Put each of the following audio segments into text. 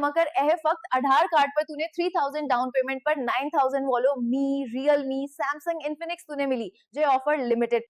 फक्त आधार कार्ड पर तूने थ्री थाउजेंड डाउन पेमेंट पर nine thousand वॉलो Mi Realme Samsung Infinix तूने मिली जे ऑफर लिमिटेड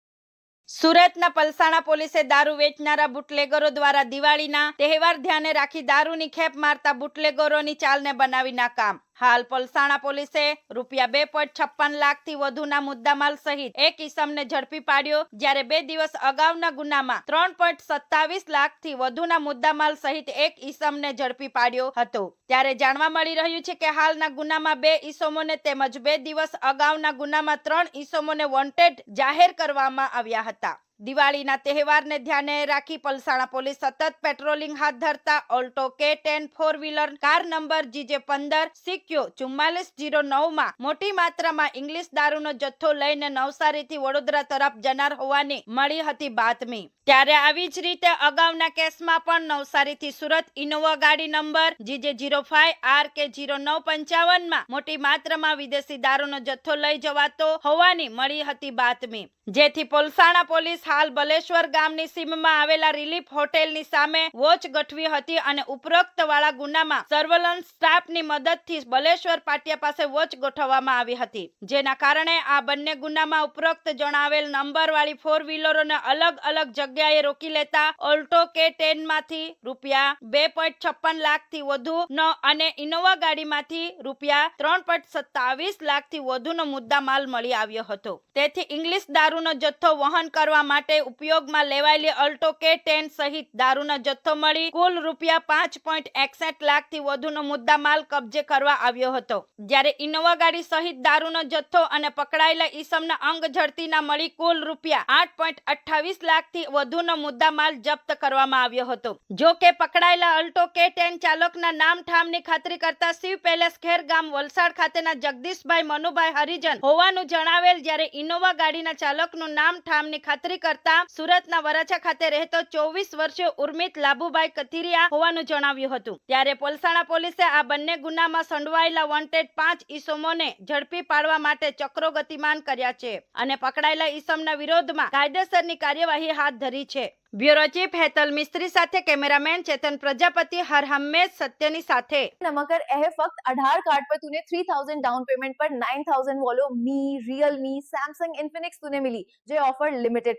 સુરતના પલસાણા પોલીસે દારૂ વેચનારા બુટલેગરો દ્વારા દિવાળીના તહેવાર ધ્યાને રાખી દારૂની ખેપ મારતા બુટલેગરોની ચાલને બનાવી નાકામ હાલ પલસાણા પોલીસે રૂપિયા બે પોઈન્ટ છપ્પન લાખથી વધુના મુદ્દામાલ સહિત એક ઈસમને ઝડપી પાડ્યો, જ્યારે બે દિવસ અગાઉના ગુનામાં ત્રણ પોઈન્ટ સત્તાવીસ લાખથી વધુના મુદ્દામાલ સહિત એક ઈસમને ઝડપી પાડ્યો હતો. ત્યારે જાણવા મળી રહ્યું છે કે હાલના ગુનામાં બે ઈસમોને તેમજ બે દિવસ અગાઉના ગુનામાં ત્રણ ઈસમોને વોન્ટેડ જાહેર કરવામાં આવ્યા હતા. દિવાળીના તહેવારને ધ્યાને રાખી પલસાણા પોલીસ સતત પેટ્રોલિંગ હાથ ધરતા, Alto K ten four wheeler car number GJ પંદર, સિક્યો ચુમ્માલીસ જીરો નવમાં મોટી માત્રામાં ઇંગ્લિશ દારૂનો જથ્થો લઈને નવસારીથી વડોદરા તરફ જનાર હોવાની મળી હતી બાતમી. ત્યારે આવી જ રીતે અગાઉના કેસમાં પણ નવસારીથી સુરત ઇનોવા ગાડી number GJ zero five, R K zero નવ પંચાવનમાં મોટી માત્રામાં વિદેશી દારૂનો જથ્થો લઈ જવાતો હોવાની મળી હતી બાતમી. જેથી પોલસાણા પોલીસ હાલ બલેશ્વર ગામની સીમમાં આવેલા રિલીફ હોટેલની સામે વોચ ગઠવી હતી અને ઉપરોક્ત વાળા ગુનામાં સર્વેલન્સ સ્ટાફની મદદથી બલેશ્વર પાટિયા પાસે વોચ ગોઠવવામાં આવી હતી. જેના કારણે આ બંને ગુનામાં ઉપરોક્ત જણાવેલ નંબર વાળી ફોર વ્હીલરોને અલગ અલગ જગ્યાએ રોકી લેતા ઓલ્ટો કે ટેનમાંથી રૂપિયા બે પોઈન્ટ છપ્પન લાખથી વધુ નો અને ઇનોવા ગાડીમાંથી રૂપિયા ત્રણ પોઈન્ટ સત્તાવીસ લાખથી વધુનો મુદ્દા માલ મળી આવ્યો હતો. તેથી ઇંગ્લિશ દારૂનો જથ્થો વહન કરવા માટે ઉપયોગમાં લેવાયેલી અલ્ટો કે ટેન સહિત દારૂનો જથ્થો મળી કુલ રૂપિયા પાંચ પોઈન્ટ એકસઠ લાખથી વધુનો મુદ્દા માલ કબજે કરવા આવ્યો હતો. જ્યારે ઇનોવા ગાડી સહિત દારૂનો જથ્થો અને પકડાયેલા ઈસમના અંગ ઝડતીના મળી કુલ રૂપિયા આઠ પોઈન્ટ અઠ્ઠાવીસ લાખથી વધુનો મુદ્દા માલ જપ્ત કરવામાં આવ્યો હતો. જો કે પકડાયેલા અલ્ટો કે ટેન ચાલકના નામ ઠામની ખાતરી કરતા શિવ પેલેસ ખેર ગામ વલસાડ ખાતેના જગદીશભાઈ મનુભાઈ હરિજન હોવાનું જણાવેલ જ્યારે ઇનોવા ગાડીના ચાલકનું નામ ઠામની ખાતરી કરતા સુરતના વરાછા ખાતે રહેતો ચોવીસ વર્ષે ઉર્મિત લાભુભાઈ કથિરિયા હોવાનું જણાવ્યું હતું. ત્યારે પોલસાણા પોલીસે આ બંને ગુનામાં સંડવાયેલા વોન્ટેડ પાંચ ઈસમોને ઝડપી પાડવા માટે ચક્રો ગતિમાન કર્યા છે અને પકડાયેલા ઈસમના વિરોધમાં કાયદેસરની કાર્યવાહી હાથ ધરી છે. ब्यूरो चीफ हेतल मिस्त्री साथे कैमरामैन चेतन प्रजापति हर हमेश सत्यनी साथे नमकर ऐह वक्त आधार कार्ड पर तूने 3000 डाउन पेमेंट पर 9000 वालो मी रियल मी सैमसंग इन्फिनिक्स तूने मिली जो ऑफ़र लिमिटेड